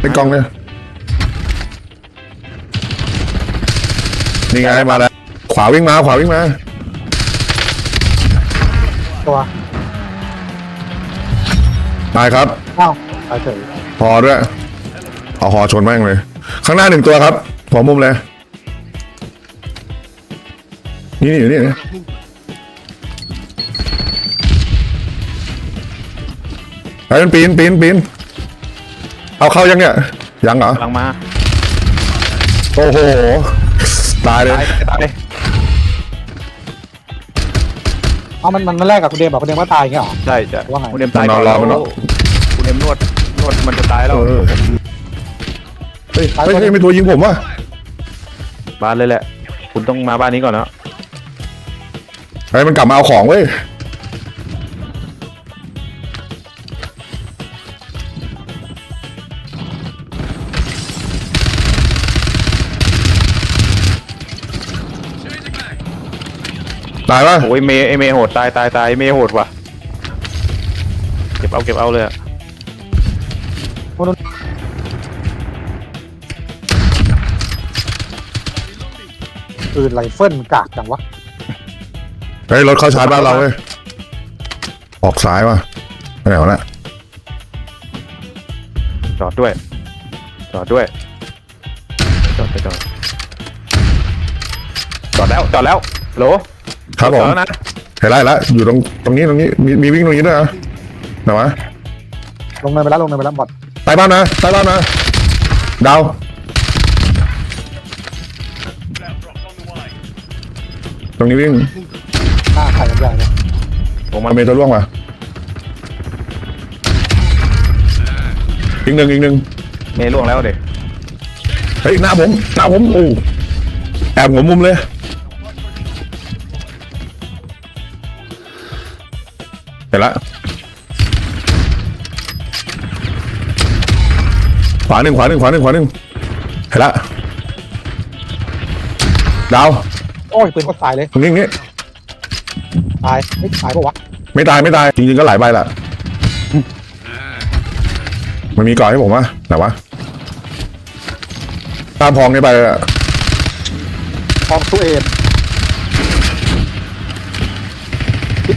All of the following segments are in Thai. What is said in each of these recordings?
เป็นกล่องเลยนี่ไงมาแล้ว ขวาวิ่งมา ขวาวิ่งมา ตัวตายครับอ้าวตายเฉยหอด้วย เอาหอชนแม่งเลย ข้างหน้าหนึ่งตัวครับหัวมุมเลย นี่นี่อยู่นี่นี่ไอ้มันปีนปีนปีน เอาเข้ายังเนี่ย ยังเหรอ กำลังมาโอ้โห ตายเลย ตายตายเอามันมันมันแรกกับคุณเดมบอกคุณเดมว่าตายอย่างเงี้ยเหรอ ใช่ใช่ว่าไง คุณเอ็มตายนอนรอมันเนอะ คุณเอ็มนวดนวดมันจะตายแล้วเออเฮ้ยเฮ้ยเฮ้ยมีตัวยิงผมว่ะบ้านเลยแหละ คุณต้องมาบ้านนี้ก่อนนะเฮ้ยมันกลับมาเอาของเว้ย ตายป่ะโอ้ยเมย์ไอเมย์โหดตายตายตายเมย์โหดว่ะเก็บเอาเก็บเอาเลยอะปืนไรเฟิลกากจังวะเฮ้ยรถเข้าชาร์จบ้านเราเว้ยออกซ้ายว่ะไปไหนวะเนะจอดด้วย จอดด้วย จอดไปจอดจอดแล้วจอดแล้วโหล ครับผจอมดแล้วนะเห็นไรแล้วอยู่ตรงตรงนี้ตรงนี้มีมีวิ่งตรงนี้ด้วยเหรอไหนวะลงเนินไปแล้วลงเนินไปแล้วบอดใต้บ้านนะใต้บ้านนะดาวตรงนี้วิ่งหน้าไข่กันใหญ่เลยผมมัมันนมีตัวร่วงว่ะอีกหนึ่งอีกหนึ่งเมย์ล่วงแล้วเด็กเฮ้ยหน้าผมหน้าผมโอ้แอบหัวมุมเลย เห็นละขวาหนึ่งขวาหนึ่งขวาหนึ่งขวาหนึ่งเห็นละดาวโอ้ยปืนก็ตายเลย ตรงนี้ตรงนี้ตายไม่ตายปะวะไม่ตายไม่ตาย จริงๆก็หลายใบละมันมีก่อนให้ผมวะไหนวะตามพองนี่ไปอะ ทองสุเอต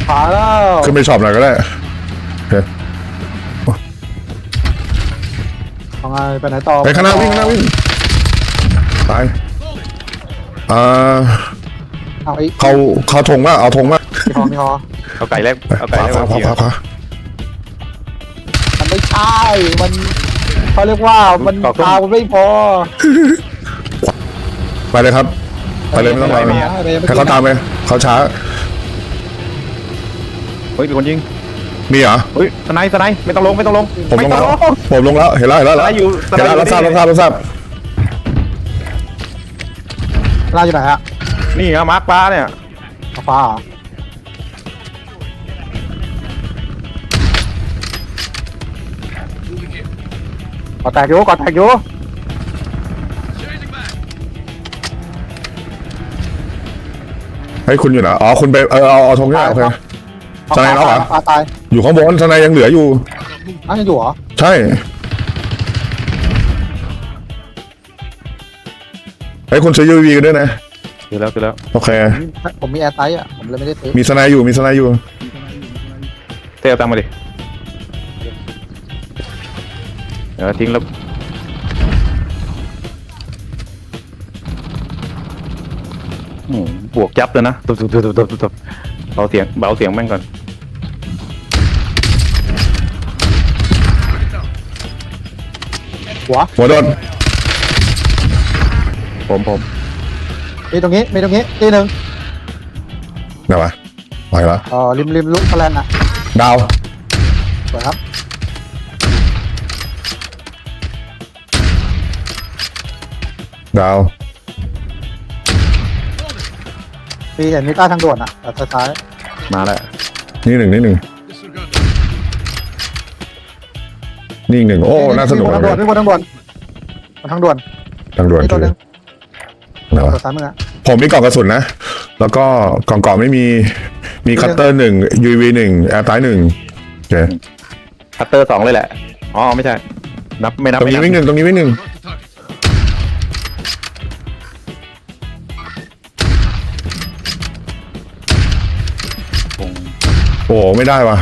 พิษผาแล้วขึ้นไปช็อปหน่อยก็ได้โอเคทำไงไปไหนต่อไปข้างหน้าวิ่งข้างหน้าวิ่งตายอ่าเอาไอ้เขาเขาธงว่าเอาธงว่ามีคอมีคอเอาไก่แรกเอาขไก่วาแรกขวามาขวาขี่ขวาขวามันไม่ใช่มันเขาเรียกว่ามันตามันไม่พอไปเลยครับไปเลยไม่ต้องรอไม่ให้ไม่ไม่เขาตามไปเขาช้าเฮ้ยมีคนยิงมีเหรอ เฮ้ยสไนส์สไนส์ไม่ต้องลงไม่ต้องลงผมลไม่งต้อแล้งวลงผมลงแล้ว เห็นแล้วเห็นแล้วสไนส์อยู่สเห็นไนแล้วส์รับทราบรับทราบรับทราบล่าอยู่ไหนฮะนี่ครับมาร์คปลาเนี่ยฟ้าเหรอก่อแตกอยู่ก่อแตกอยู่เฮ้ยคุณอยู่ไหนอ๋อคุณไปเออเอาเอาธงนี่โอเค สไนด์แล้วเหรอ ปลาตายอยู่ข้างบนทนายยังเหลืออยู่ อ้าวยังอยู่เหรอใช่เฮ้ยคุณซื้อยูวีกันด้วยนะคือแล้วคือแล้วโอเค ผมมีแอร์ไตท์อะผมเลยไม่ได้ซื้อมีสนายอยู่มีสนายอยู่ เต้เอาตังค์มาดิเดี๋ยวทิ้งแล้วอืมบวกยับเลยนะตุบตุบตุบตุบตุบตุบเบาเสียงเบาเสียงแม่งก่อน หัวหัวโดน ผมผมมีตรงนี้ มีตรงนี้ทีหนึ่งไหนวะไปละเอ่อริมริมลุกแลนด์อะดาว สวยครับ ดาว มีเห็นมีใต้ทางด่วนอะแต่ท้ายมาแล้วนี่หนึ่งนี่หนึ่ง นี่อีกหนึ่งๆโอ้น่าสนุกมีบนทางด่วนเลยมีบนทางด่วนบนทางด่วนทางด่วนนี่ตัวหนึงไหนวะ ตัวซ้ายมืออะ ผมมีกล่องกระสุนนะ แล้วก็กล่องกล่องไม่มี มีคัตเตอร์หนึ่งยูวีหนึ่งแอร์ไตหนึ่งโอเคคัตเตอร์สองเลยแหละ อ๋อ ไม่ใช่ นับไม่นับตรงไม่นี้นับวิ่งหนึ่งตรงนี้วิ่งหนึ่งวงโอ้โหไม่ได้ว่ะ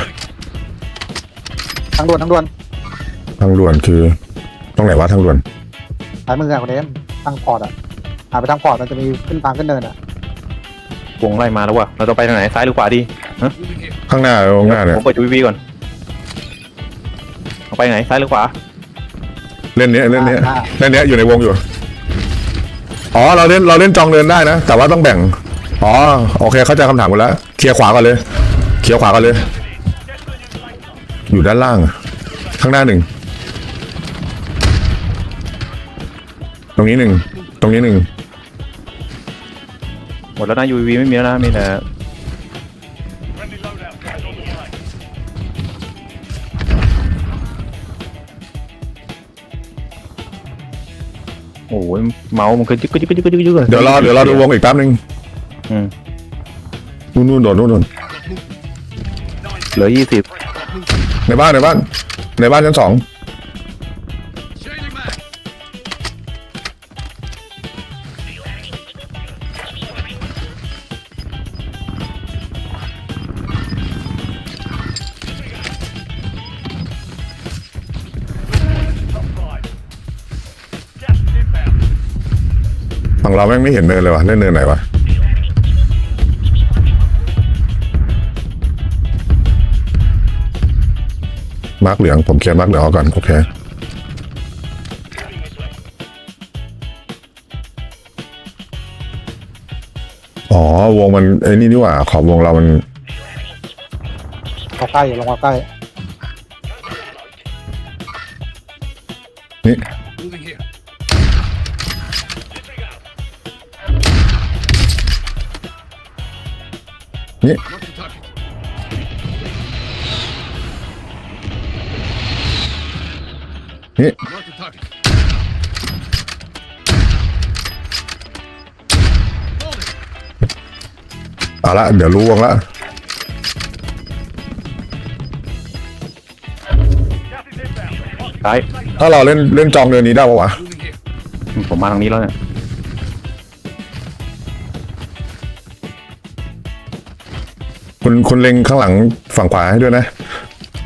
ทางด่วนทางด่วน ทางด่วนคือตรงไหนวะทางด่วนสายมืออะคนเนี้ทางพอร์ตอะหาไปทางพอร์ตมันจะมีขึ้นทางขึ้นเนินอะวงไล่มาแล้วว่ะเราต้องไปทางไหนซ้ายหรือขวาดีฮะข้างหน้าตรงหน้าเนี่ยผมเปิดทีวีก่อนเอาไปไหนซ้ายหรือขวาเล่นเนี้ยเล่นเนี้ยอ่าเล่นเนี้ยอยู่ในวงอยู่อ๋อเราเล่นเราเล่นจองเดินได้นะ แต่ว่าต้องแบ่งอ๋อโอเคเข้าใจคำถามหมดแล้วเคลียร์ขวาก่อนเลยเคลียร์ขวาก่อนเลย อยู่ด้านล่างข้างหน้าหนึ่ง ตรงนี้หนึ่ง ตรงนี้หนึ่ง หมดแล้วนะยูวีไม่มีแล้วนะมีแต่โอ้ยเมาส์มันก็ยึกกึกยึกกึกยึกกึกยึกกึกเดี๋ยวรอ เดี๋ยวรอดูวงอีกแป๊บนึงอืมนู่นนู่นโดดนู่นโดดเหลือยี่สิบในบ้านในบ้าน ในบ้านชั้นสอง ฝั่งเราแม่งไม่เห็นเนินเลยวะเล่นเนินไหนวะมาร์กเหลืองผมเคลียร์มาร์กเหลืองเอาก่อนโอเคอ๋อวงมันไอ้นี่นี่หว่า ขอบวงเรามันเข้าใกล้ลงมาใกล้นี่ นี่นี่เอาละเดี๋ยวรู้วงละซ้ายถ้าเราเล่นเล่นจองเดือนนี้ได้ปะวะ ผมมาทางนี้แล้วเนี่ย คุณคุณเล็งข้างหลังฝั่งขวาให้ด้วยนะ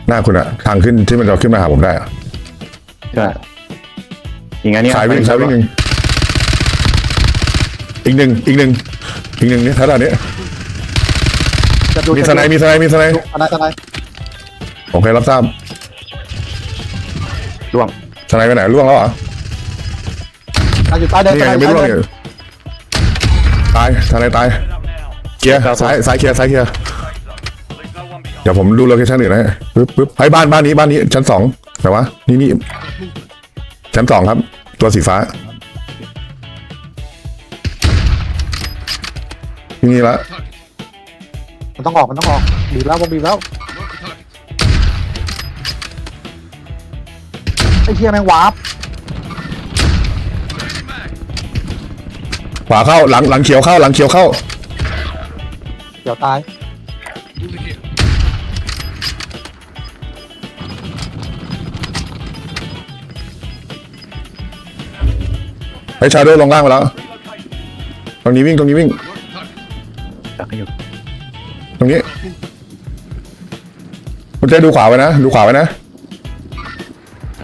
หน้าคุณอะทางขึ้นที่มันจะขึ้นมาหาผมได้อะใช่อีกอันนี้สายวิ่งสายวิ่งหนึ่งอีกหนึ่งอีกหนึ่งอีกหนึ่งนี่ท่าด่านนี้ จะดูมีสไนด์มีสไนด์มีสไนด์อันนั้นสไนด์โอเครับทราบล่วงสไนด์ไปไหนล่วงแล้วเหรออะอยู่ใต้เดินนี่ไงใต้ยังไม่เดินล่วงอยู่ตายสไนด์ตายเคลียร์ซ้ายซ้ายเคลียร์ซ้ายเคลียร์ เดี๋ยวผมดูโลเคชั่นอื่นให้ปึ๊บปึ๊บให้บ้านบ้านนี้บ้านนี้ชั้นสองไหนวะนี่นี่ชั้นสองครับ ตัวสีฟ้าที่นี่ละมันต้องออกมันต้องออกบีบแล้ววงบีบแล้วไอ้เทียแมงวาร์ปขวาเข้าหลังหลังเขียวเข้าหลังเขียวเข้า เดี๋ยวตาย ไอ้ชาโดว์ลงล่างไปแล้ว ตรงนี้วิ่งตรงนี้วิ่งจักให้อยู่ตรงนี้คุณเจ๊ดูขวาไว้นะ ดูขวาไว้นะ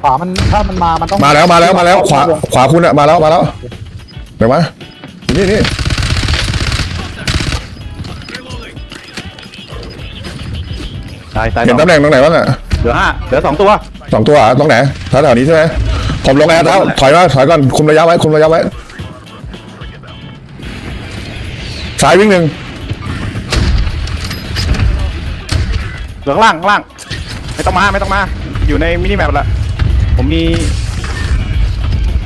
ขวามันถ้ามันมามันต้องมาแล้วมาแล้วมาแล้วขวาขวาคุณอะมาแล้วมาแล้วเดี๋ยวมานี่นี่ซ้ายซ้ายเห็นสองตำแหน่งตรงไหนบ้างอะเหลือห้าเหลือสองตัวสองตัวอะตรงไหนแถวๆนี้ใช่ไหม ผมลงแอร์แล้วถอยมาถอยก่อนคุมระยะไว้คุมระยะไว้ซ้ายวิ่งหนึ่งเหลือข้างล่างข้างล่าง ไม่ต้องมาไม่ต้องมา อยู่ในมินิแมปละผมมี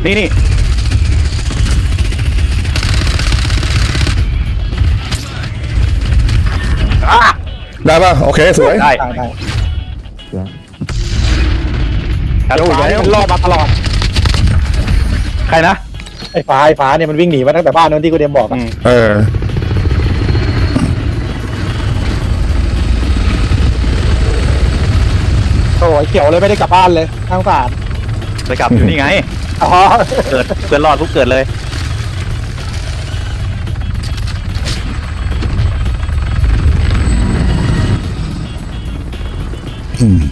นี่นี่อะได้ป่ะโอเคสวยได้ได้ได้แต่เดี๋ยวขวาอย่าให้มันรอดมาตลอด ใครนะไอ้ฟ้าไอ้ฟ้าเนี่ยมันวิ่งหนีมาตั้งแต่บ้านนู้นที่กูเดมบอกอือะมเออ โอ้ยเขียวเลยไม่ได้กลับบ้านเลยน่าสงสารไปกลับอยู่นี่ไง อ๋อเกิดเพื่อนรอดปุ๊บเกิดเลย อืมนี่